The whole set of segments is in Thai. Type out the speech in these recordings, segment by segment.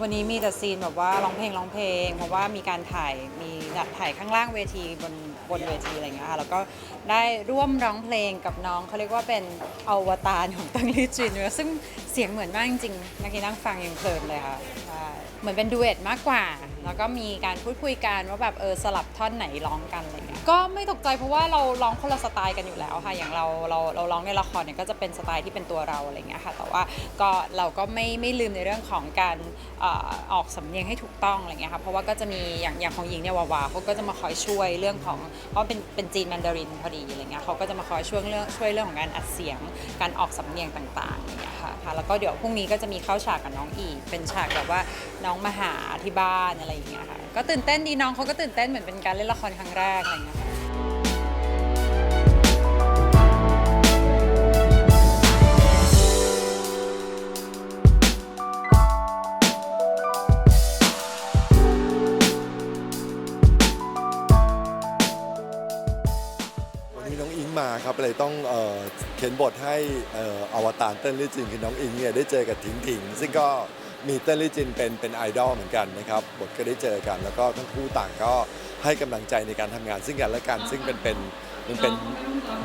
วันนี้มีแต่ซีนแบบว่าร้องเพลงร้องเพลง เพราะว่ามีการถ่ายมีถ่ายข้างล่างเวทีบนบนเวทีอะไรอย่างเงี้ยค่ะแล้วก็ได้ร่วมร้องเพลงกับน้องเขาเรียกว่าเป็นอวตารของตังลี่จินเนอะซึ่งเสียงเหมือนมากจริงๆนักกีนั่งฟังยังเพลินเลยค่ะเหมือนเป็นดูเอทมากกว่า แล้วก็มีการพูดคุยกันว่าแบบเออสลับท่อนไหนร้องกันอะไรเงี้ยก็ไม่ตกใจเพราะว่าเราร้องคนละสไตล์กันอยู่แล้วค่ะ อย่างเราเราเราร้องในละครเนี่ยก็จะเป็นสไตล์ที่เป็นตัวเราอะไรเงี้ยค่ะ แต่ว่าก็เราก็ไม่ไม่ลืมในเรื่องของการออกสำเนียงให้ถูกต้องอะไรเงี้ยค่ะเพราะว่าก็จะมีอย่างอย่างของหญิงเนี่ยวาวาเขาก็จะมาคอยช่วยเรื่องของเพราะเป็นเป็นจีนแมนดารินพอดีอะไรเงี้ยเขาก็จะมาคอยช่วยเรื่องช่วยเรื่องของการอัดเสียง การออกสำเนียงต่างๆอะไรเงี้ยค่ะค่ะแล้วก็เดี๋ยวพรุ่งนี้ก็จะมีเข้าฉากกับน้องอีกเป็นฉากแบบว่าน้องมาหาที่บ้านอะไรอย่างเงี้ยค่ะก็ตื่นเต้นดีน้องเขาก็ตื่นเต้นเหมือนเป็นการเล่นละครครั้งแรกอะไรเงี้ยค่ะ วันนี้น้องอิงมาครับเลยต้องเอ่อเขียนบทให้เอ่ออวตารเต้นลี่จินคือน้องอิงเนี่ยได้เจอกับถิงถิงซึ่งก็ มีเต้นลี่จินเป็นเป็นไอดอลเหมือนกันนะครับบทก็ได้เจอกัน แล้วก็ทั้งคู่ต่างก็ให้กำลังใจในการทำงานซึ่งกันและกันซึ่งเป็นเป็นมันเป็น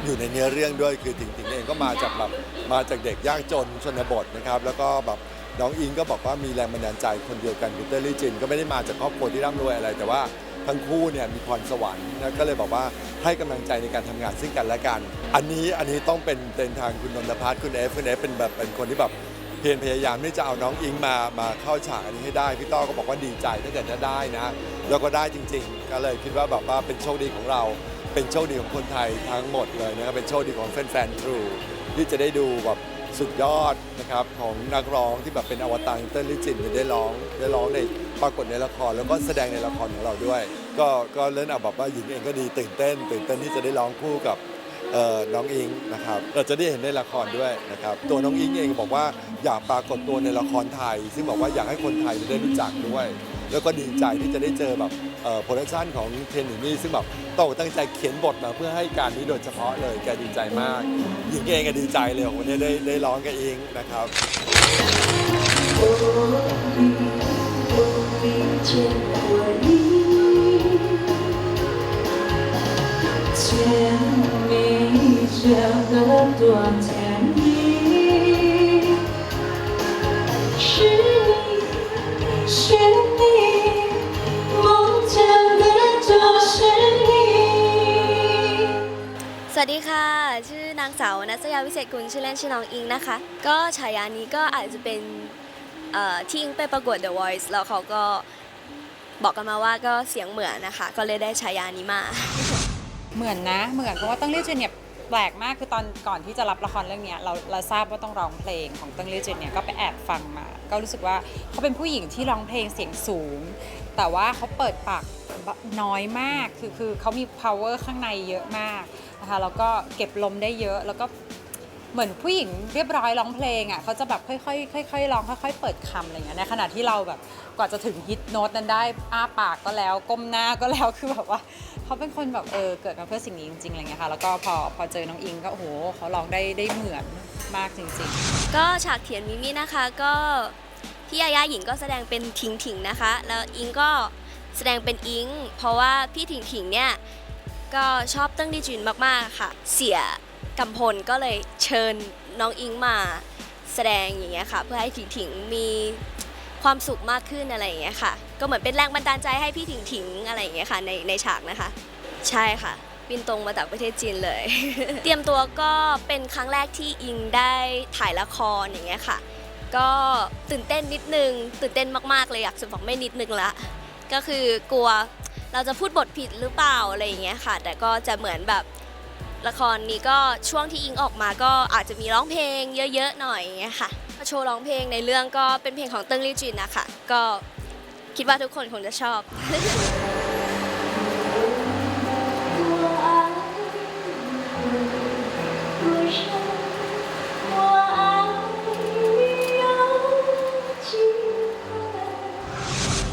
อยู่ในเนื้อเรื่องด้วยคือถิงถิงเองก็มาจากแบบมาจากเด็กยากจนชนบทนะครับ แล้วก็แบบน้องอิงก็บอกว่ามีแรงบันดาลใจคนเดียวกันคือเต้นลี่จิน ก็ไม่ได้มาจากครอบครัวที่ร่ำรวยอะไร แต่ว่าทั้งคู่เนี่ยมีพรสวรรค์นะก็เลยบอกว่าให้กำลังใจในการทำงานซึ่งกันและกัน อันนี้อันนี้ต้องเป็นเป็นทางคุณนนทพัฒน์คุณเอฟคุณเอฟเป็นแบบเป็นคนที่แบบ เพียรพยายามที่จะเอาน้องอิงมามาเข้าฉากอันนี้ให้ได้พี่ต้อก็บอกว่าดีใจถ้าเกิดจะได้นะแล้วก็ได้จริง ๆ ก็เลยคิดว่าแบบว่าเป็นโชคดีของเรา เป็นโชคดีของคนไทยทั้งหมดเลยนะครับเป็นโชคดีของแฟนๆทรูที่จะได้ดูแบบสุดยอดนะครับของนักร้องที่แบบเป็นอวตารเต้นลิจินได้ร้องได้ร้องในปรากฏในละครแล้วก็แสดงในละครของเราด้วย ก็ก็เล่นเอาแบบว่าหญิงเองก็ดีตื่นเต้น ตื่นเต้นที่จะได้ร้องคู่กับ น้องอิงนะครับเราจะได้เห็นในละครด้วยนะครับตัวน้องอิงเองบอกว่าอยากปรากฏตัวในละครไทย ซึ่งบอกว่าอยากให้คนไทยได้รู้จักด้วย แล้วก็ดีใจที่จะได้เจอแบบโปรดักชันของเทนนินี่ซึ่งแบบโตตั้งใจเขียนบทมาเพื่อให้การนี้โดยเฉพาะเลยแกดีใจมากหญิงเองก็ดีใจเลยวันนี้ได้ได้ร้องกับเองนะครับ สวัสดีค่ะ ชื่อนางสาวนัสยาวิเศษกุลชื่อเล่นชื่อน้องอิงนะคะ ก็ฉายานี้ก็อาจจะเป็นที่อิงไปประกวด The Voice แล้วเขาก็บอกกันมาว่าก็เสียงเหมือนนะคะ ก็เลยได้ฉายานี้มา เหมือนนะ เหมือนเพราะว่าตั้งเลี่จินเนี่ยแปลกมากคือตอนก่อนที่จะรับละครเรื่องนี้เราเราทราบว่าต้องร้องเพลงของตั้งเลี่จินเนี่ยก็ไปแอบฟังมา ก็รู้สึกว่าเขาเป็นผู้หญิงที่ร้องเพลงเสียงสูง แต่ว่าเขาเปิดปากน้อยมากคือคือเขามี power ข้างในเยอะมากนะคะแล้วก็เก็บลมได้เยอะแล้วก็เหมือนผู้หญิงเรียบร้อยร้องเพลงอะเขาจะแบบค่อยๆค่อยๆร้องค่อย ๆ เปิดคำอะไรอย่างเงี้ยในขณะที่เราแบบกว่าจะถึงฮิตโน้ตนั้นได้อ้าปากก็แล้วก้มหน้าก็แล้วคือแบบว่า เขาเป็นคนแบบเออเกิดมาเพื่อสิ่งนี้จริงๆอะไรเงี้ยค่ะแล้วก็พอพอเจอน้องอิงก็โอ้โหเขาร้องได้ได้เหมือนมากจริง ๆ ก็ฉากเถียนมิมี่นะคะก็พี่ยาย่าหญิงก็แสดงเป็นถิงถิงนะคะ แล้วอิงก็แสดงเป็นอิง เพราะว่าพี่ถิงถิงเนี่ยก็ชอบเติ้งดีจุนมากๆค่ะ เสียกำพลก็เลยเชิญน้องอิงมาแสดงอย่างเงี้ยค่ะ เพื่อให้ถิงถิงมี ความสุขมากขึ้นอะไรอย่างเงี้ยค่ะ ก็เหมือนเป็นแรงบันดาลใจให้พี่ถิงถิงอะไรอย่างเงี้ยค่ะในในฉากนะคะ ใช่ค่ะบินตรงมาจากประเทศจีนเลย เตรียมตัวก็เป็นครั้งแรกที่อิงได้ถ่ายละครอย่างเงี้ยค่ะ ก็ตื่นเต้นนิดนึง ตื่นเต้นมากๆเลยอยากจะบอกไม่นิดนึงละก็คือกลัวเราจะพูดบทผิดหรือเปล่าอะไรอย่างเงี้ยค่ะ แต่ก็จะเหมือนแบบละครนี้ก็ช่วงที่อิงออกมาก็อาจจะมีร้องเพลงเยอะๆหน่อยอย่างเงี้ยค่ะ โชว์ร้องเพลงในเรื่องก็เป็นเพลงของเติ้งลี่จินนะคะก็คิดว่าทุกคนคงจะชอบ เน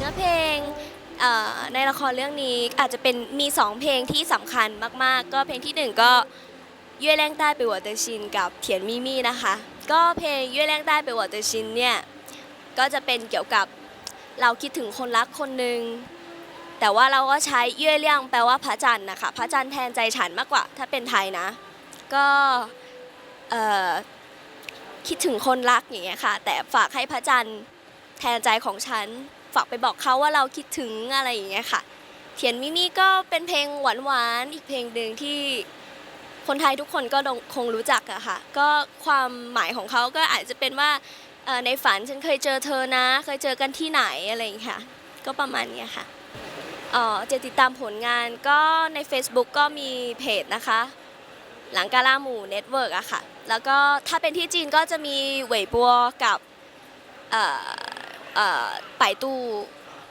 ื้อเพลงในละครเรื่องนี้อาจจะเป็นมี 2 เพลงที่สำคัญมาก ๆ ก็เพลงที่ 1 ก็เย่แรงใต้ไปหัวเตอชินกับเถียนมี่มี่นะคะ ก็เพลงเย่แรงใต้ไปหัวเตชินเนี่ยก็จะเป็นเกี่ยวกับเราคิดถึงคนรักคนหนึ่งแต่ว่าเราก็ใช้เย่เลี่ยงแปลว่าพระจันทร์นะคะพระจันทร์แทนใจฉันมากกว่า ถ้าเป็นไทยนะ ก็คิดถึงคนรักอย่างเงี้ยค่ะ แต่ฝากให้พระจันทร์แทนใจของฉัน ฝากไปบอกเขาว่าเราคิดถึงอะไรอย่างเงี้ยค่ะเทียนมิมี่ก็เป็นเพลงหวานๆอีกเพลงหนึ่งที่ คนไทยทุกคนก็คงรู้จักอะค่ะ ก็ความหมายของเขาก็อาจจะเป็นว่าในฝันฉันเคยเจอเธอนะ เคยเจอกันที่ไหนอะไรอย่างเงี้ยค่ะ ก็ประมาณเนี้ยค่ะเออจะติดตามผลงานก็ใน Facebook ก็มีเพจนะคะ หลังกาลาหมู่เน็ตเวิร์กอะค่ะ แล้วก็ถ้าเป็นที่จีนก็จะมีเหวยบัวกับเอ่อเออไปตู้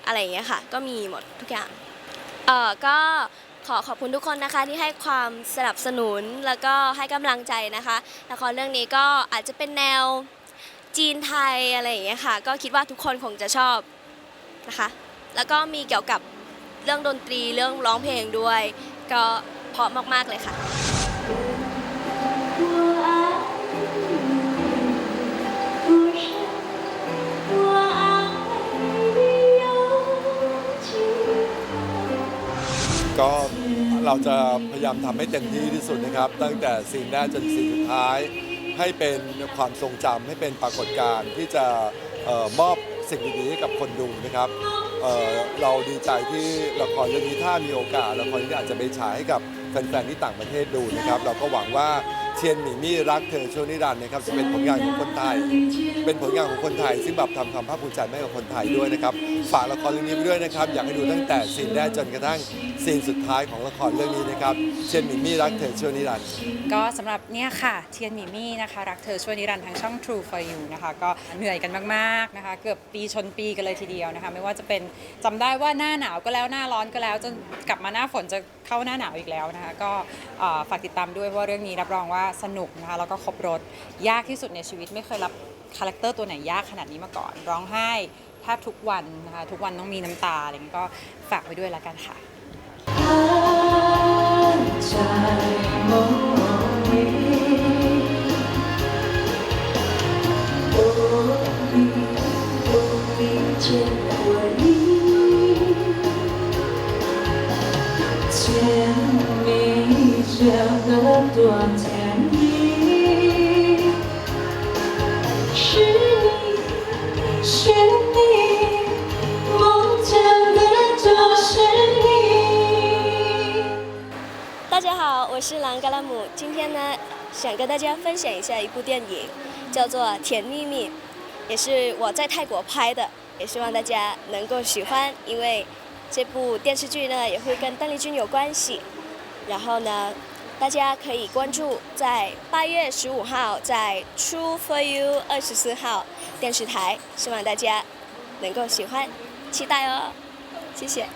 อะไรอย่างเงี้ยค่ะ ก็มีหมดทุกอย่างเออก็ ขอขอบคุณทุกคนนะคะที่ให้ความสนับสนุนแล้วก็ให้กำลังใจนะคะละครเรื่องนี้ก็อาจจะเป็นแนวจีนไทยอะไรอย่างเงี้ยค่ะ ก็คิดว่าทุกคนคงจะชอบนะคะ แล้วก็มีเกี่ยวกับเรื่องดนตรีเรื่องร้องเพลงด้วย ก็เพราะมากๆเลยค่ะ เราจะพยายามทำให้เต็มที่ที่สุดนะครับ ตั้งแต่ซีนแรกจนซีนสุดท้าย ให้เป็นความทรงจำให้เป็นปรากฏการณ์ที่จะออมอบสิ่งดีๆให้กับคนดูนะครับเเราดีใจที่ละครเรื่องนี้ถ้ามีโอกาสละครนี้อาจจะไปฉายให้กับแฟนๆที่ต่างประเทศดูนะครับ เราก็หวังว่า เทียนหมีมี่รักเธอช่วนิรันดร์นะครับจะเป็นผลงานของคนไทย เป็นผลงานของคนไทย ซึ่งแบบทำความภาคภูมิใจให้กับคนไทยด้วยนะครับ ฝากละครเรื่องนี้ไว้ด้วยนะครับ อยากให้ดูตั้งแต่ซีนแรกจนกระทั่งซีนสุดท้ายของละครเรื่องนี้นะครับเช่นหมิมี่รักเธอช่วนิรันดร์ ก็สำหรับเนี่ยค่ะเทียนหมีมี่นะคะ รักเธอช่วยนิรันดร์ทางช่อง True for You นะคะ ก็เหนื่อยกันมากๆนะคะ เกือบปีชนปีกันเลยทีเดียวนะคะ ไม่ว่าจะเป็นจำได้ว่าหน้าหนาวก็แล้วหน้าร้อนก็แล้วจนกลับมาหน้าฝนจะ เข้าหน้าหนาวอีกแล้วนะคะ ก็ฝากติดตามด้วยว่าเรื่องนี้รับรองว่าสนุกนะคะแล้วก็ครบรถยากที่สุดในชีวิตไม่เคยรับคาแรคเตอร์ตัวไหนยากขนาดนี้มาก่อน ร้องไห้แทบทุกวันนะคะทุกวันต้องมีน้ำตาอะไรเงี้ยก็ฝากไว้ด้วยแล้วกันค่ะ 甜蜜这个多甜蜜，是你，是你，梦见的就是你。大家好，我是兰格拉姆。今天呢，想跟大家分享一下一部电影，叫做《甜蜜蜜》，也是我在泰国拍的，也希望大家能够喜欢，因为这部电视剧呢也会跟邓丽君有关系。然后呢，大家可以关注在八月十五号在 True for You 二十四号电视台，希望大家能够喜欢，期待哦，谢谢。